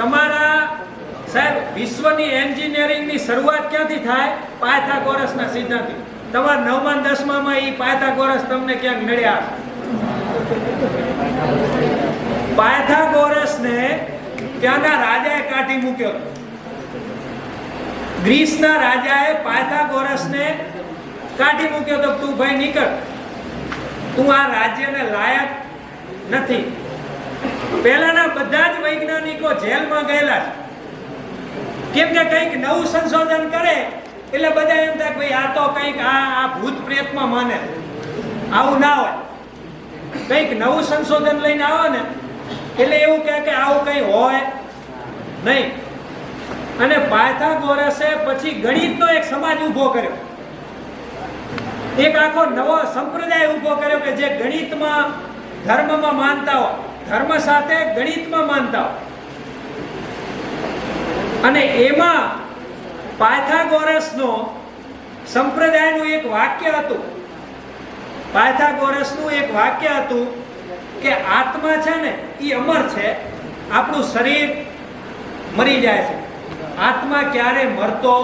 તમારા સાહેબ, વિશ્વની એન્જિનિયરિંગની શરૂઆત ક્યાંથી થાય? પાયથાગોરસના સિદ્ધાંતથી. તમારા નવમા દસમામાં એ પાયથાગોરસ તમને ક્યાંક મળ્યા? પાયથાગોરસને ત્યાંના રાજાએ કાઢી મૂક્યો. ગ્રીસના રાજાએ પાયથાગોરસને કાઢી મૂક્યો તો તું ભાઈ નીકળ. તું આ રાજ્યને લાયક નથી. પહેલાના બધા જ વૈજ્ઞાનિકો જેલમાં ગયેલા છે. કેમ કે કંઈક નવું સંશોધન કરે, એટલે બધા એમ થાય ભાઈ આ તો કંઈક આ આ ભૂત પ્રેતમાં માને આવું ના હોય. કંઈક નવું સંશોધન લઈને આવો ને, એટલે એવું કહે કે આવું કંઈ હોય નહીં. અને પાયથાગોરસે પછી ગણિતનો એક સમાજ ઊભો કર્યો. એક આખો નવો સંપ્રદાય ઊભો કર્યો કે જે ગણિતમાં ધર્મમાં માનતા હોય. ધર્મ સાથે ગણિતમાં માનતા અને એમાં પાયથાગોરસનો સંપ્રદાયનું એક વાક્ય હતું. પાયથાગોરસનું એક વાક્ય હતું કે આત્મા છે ને એ અમર છે, આપણું શરીર મરી જાય છે. આત્મા ક્યારે મરતો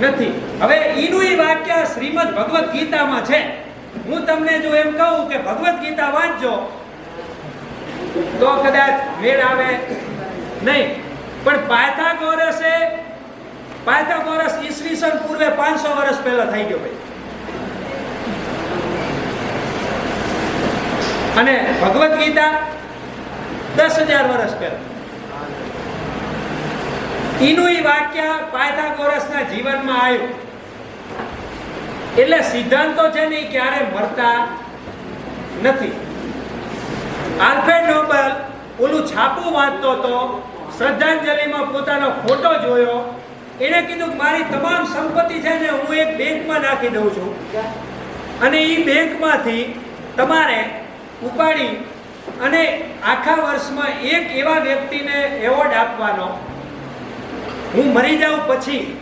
નથી. હવે એનું એ વાક્ય શ્રીમદ ભગવદ્ ગીતામાં છે. હું તમને જો એમ કહું કે ભગવદ્ ગીતા વાંચજો તો કદાચ મેળ આવે નહીં. પણ પાયથાગોરસે પાયથાગોરસ ઈસવીસન પૂર્વે પાંચસો વર્ષ પહેલા થઈ ગયો ભાઈ. અને ભગવદ્ ગીતા દસ હજાર વર્ષ પહેલા. એનું એ વાક્ય પાયથાગોરસના જીવનમાં આવ્યું. એટલે સિદ્ધાંતો છે ને એ ક્યારે મરતા નથી. આલ્ફ્રેડ નોબલ ઓલું છાપું વાંચતો હતો, શ્રદ્ધાંજલિમાં પોતાનો ફોટો જોયો. એણે કીધું કે મારી તમામ સંપત્તિ છે ને હું એક બેંકમાં નાખી દઉં છું. અને એ બેંકમાંથી તમારે ઉપાડી અને આખા વર્ષમાં એક એવા વ્યક્તિને એવોર્ડ આપવાનો. હું મરી જાઉં પછી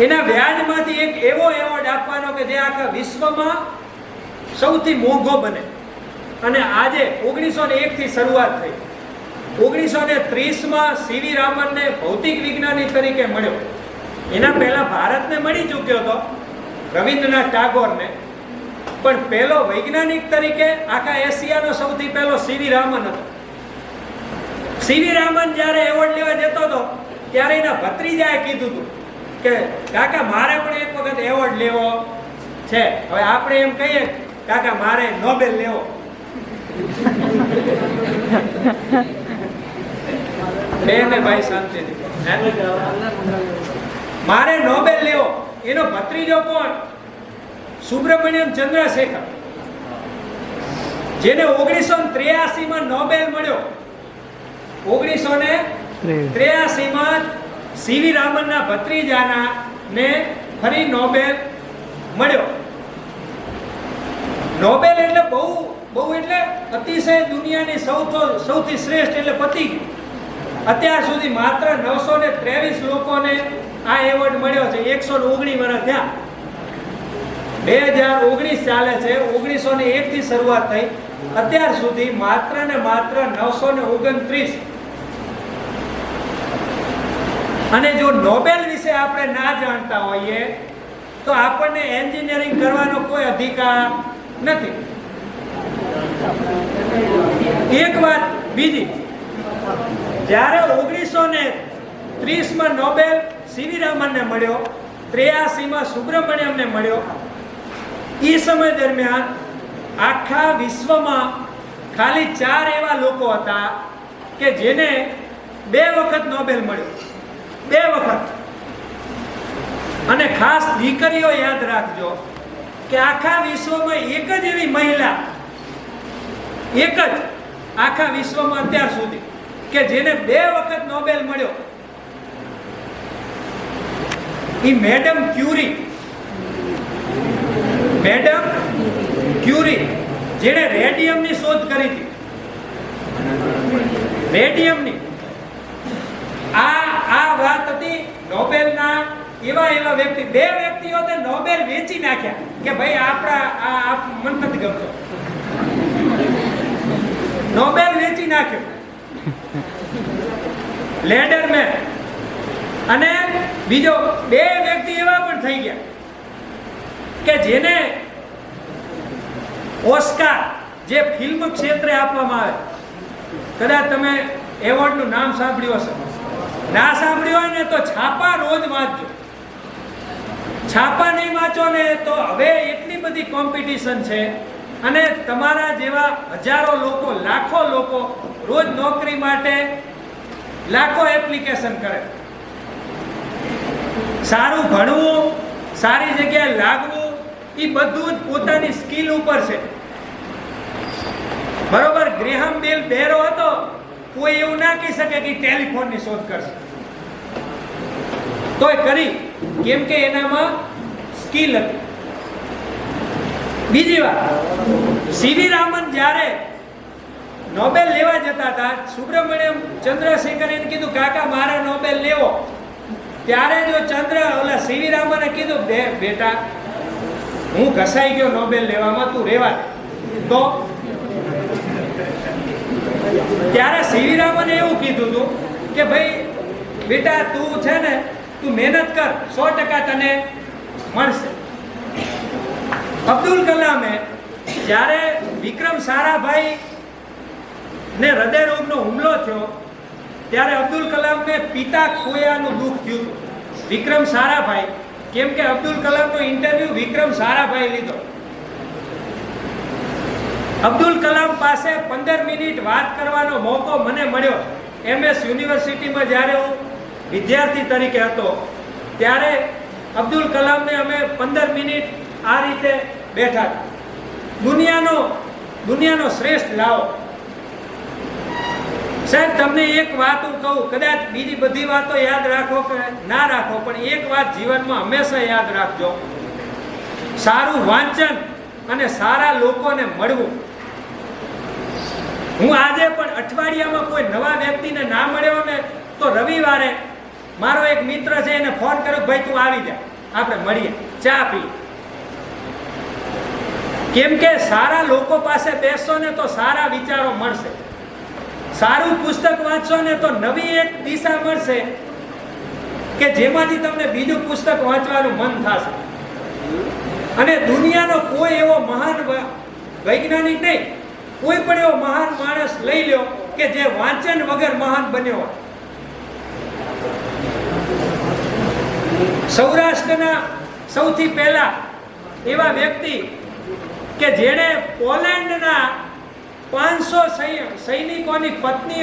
એના વ્યાજમાંથી એક એવો એવોર્ડ આપવાનો કે જે આખા વિશ્વમાં સૌથી મોંઘો બને. અને આજે ઓગણીસો ને એકથી શરૂઆત થઈ. ઓગણીસો ને ત્રીસમાં સીવી રામનને ભૌતિક વિજ્ઞાની તરીકે મળ્યો. એના પહેલા ભારતને મળી ચૂક્યો હતો રવિન્દ્રનાથ ટાગોરને. પણ પહેલો વૈજ્ઞાનિક તરીકે આખા એશિયાનો સૌથી પહેલો સીવી રામન હતો. સીવી રામન જ્યારે એવોર્ડ લેવા જતો હતો ત્યારે એના ભત્રીજાએ કીધું હતું કે, કાકા, મારે પણ એક વખત એવોર્ડ લેવો છે. હવે આપણે એમ કહીએ, કાકા, મારે નોબેલ લેવો. બેને ભાઈ શાંતિથી મારે નોબેલ લેવો. એનો ભત્રીજો કોણ? સુબ્રમણ્યમ ચંદ્રશેખર. જેને ઓગણીસો ત્રેયાસી માં નોબેલ મળ્યો. ઓગણીસો ને ત્રેયાસી માં સીવી રામનના ભત્રીજાના ને ફરી નોબેલ મળ્યો. નોબેલ એટલે બહુ બહુ એટલે અતિશય દુનિયાની સૌથી સૌથી શ્રેષ્ઠ એટલે પતિ. અત્યાર સુધી માત્ર નવસો ને ત્રેવીસ લોકોને આ એવોર્ડ મળ્યો છે. એકસો ને ઓગણીસ વર્ષ થયા. બે હજાર ઓગણીસ ચાલે છે. ઓગણીસો ને એક થી શરૂઆત થઈ. અત્યાર સુધી માત્ર ને માત્ર નવસો ને ઓગણત્રીસ. અને જો નોબેલ વિશે આપણે ના જાણતા હોઈએ, તો આપણને એન્જિનિયરિંગ કરવાનો કોઈ અધિકાર નથી. એક વાત બીજી. જ્યારે ઓગણીસો ને ત્રીસમાં નોબેલ સીવી રામનને મળ્યો, ત્રેયાસીમાં સુબ્રમણ્યમને મળ્યો એ સમય દરમિયાન આખા વિશ્વમાં ખાલી ચાર એવા લોકો હતા કે જેને બે વખત નોબેલ મળ્યો. બે વખત. અને ખાસ દીકરીઓ યાદ રાખજો કે આખા વિશ્વમાં એક જ એવી મહિલા એક જ આખા વિશ્વમાં અત્યાર સુધી કે જેને બે વખત નોબેલ મળ્યો. એ મેડમ ક્યુરી. મેડમ ક્યુરી, જેણે રેડિયમની શોધ કરી હતી. રેડિયમની. આ આ વાત હતી નોબેલના એવા એવા વ્યક્તિ. બે વ્યક્તિઓ તે નોબેલ વેચી નાખ્યા કે ભાઈ આપણા, આ મન નથી ગમતો. નોબેલ વેચી નાખ્યો. લેડરમેન અને બીજો બે વ્યક્તિ એવા પણ થઈ ગયા કે જેને ઓસ્કાર જે ફિલ્મ ક્ષેત્રે આપવામાં આવે. કદાચ તમે એવોર્ડનું નામ સાંભળ્યું હશે. ના સાંભળ્યું હોય ને તો છાપા રોજ વાંચજો. છાપા નહીં વાંચો ને તો હવે એટલી બધી કોમ્પિટિશન છે અને તમારા જેવા હજારો લોકો, લાખો લોકો રોજ નોકરી માટે લાખો એપ્લિકેશન કરે. સારું ભણવું, સારી જગ્યાએ લાગવું, એ બધું જ પોતાની સ્કિલ ઉપર છે. બરોબર, ગ્રેહમ બેલ બેરો હતો, કોઈ એવું ના કહી શકે કે ટેલિફોનની શોધ કરશે. તોય કરી, કેમ કે એનામાં સ્કિલ હતી. બીજી વાત. સીવી રામન જ્યારે નોબેલ લેવા જતા હતા, સુબ્રમણ્યમ ચંદ્રશેખર કીધું, કાકા, મારે નોબેલ લેવો. ત્યારે જો ચંદ્ર, ઓલા સીવી રામને કીધું, બે, બેટા, હું ઘસાઈ ગયો નોબેલ લેવામાં, તું રેવા તો ત્યારે સીવી રામને એવું કીધું હતું કે, ભાઈ, બેટા, તું છે ને, તું મહેનત કર, સો ટકા તને મળશે. અબ્દુલ કલામે જ્યારે વિક્રમ સારાભાઈ ને હૃદય રોગનો હુમલો થયો, ત્યારે અબ્દુલ કલામને પિતા ખોયાનું દુઃખ થયું વિક્રમ સારાભાઈ, કેમ કે અબ્દુલ કલામનો ઇન્ટરવ્યુ વિક્રમ સારાભાઈ લીધો. અબ્દુલ કલામ પાસે પંદર મિનિટ વાત કરવાનો મોકો મને મળ્યો. એમએસ યુનિવર્સિટીમાં જ્યારે હું વિદ્યાર્થી તરીકે હતો, ત્યારે અબ્દુલ કલામને અમે પંદર મિનિટ આ રીતે બેઠા દુનિયાનો દુનિયાનો શ્રેષ્ઠ લાવો. સાહેબ, તમને એક વાત હું કહું, કદાચ બીજી બધી વાતો યાદ રાખો કે ના રાખો, પણ એક વાત જીવનમાં હંમેશા યાદ રાખજો. સારું વાંચન અને સારા લોકોને મળવું. હું આજે પણ અઠવાડિયામાં કોઈ નવા વ્યક્તિને ના મળ્યો ને તો રવિવારે મારો એક મિત્ર છે એને ફોન કર્યો, ભાઈ, તું આવી જા, આપણે મળીએ, ચા પી કેમ કે સારા લોકો પાસે બેસશો ને તો સારા વિચારો મળશે. સારું પુસ્તક વાંચશો ને તો નવી એક દિશા મળશે કે જેમાંથી તમને બીજું પુસ્તક વાંચવાનું મન થશે. અને દુનિયાનો કોઈ એવો મહાન વૈજ્ઞાનિક નહીં, કોઈ પણ એવો મહાન માણસ લઈ લ્યો કે જે વાંચન વગર મહાન બન્યો સૌરાષ્ટ્રના સૌથી પહેલા એવા વ્યક્તિ કે જેણે પોલેન્ડના પાંચસો સૈનિકોની પત્ની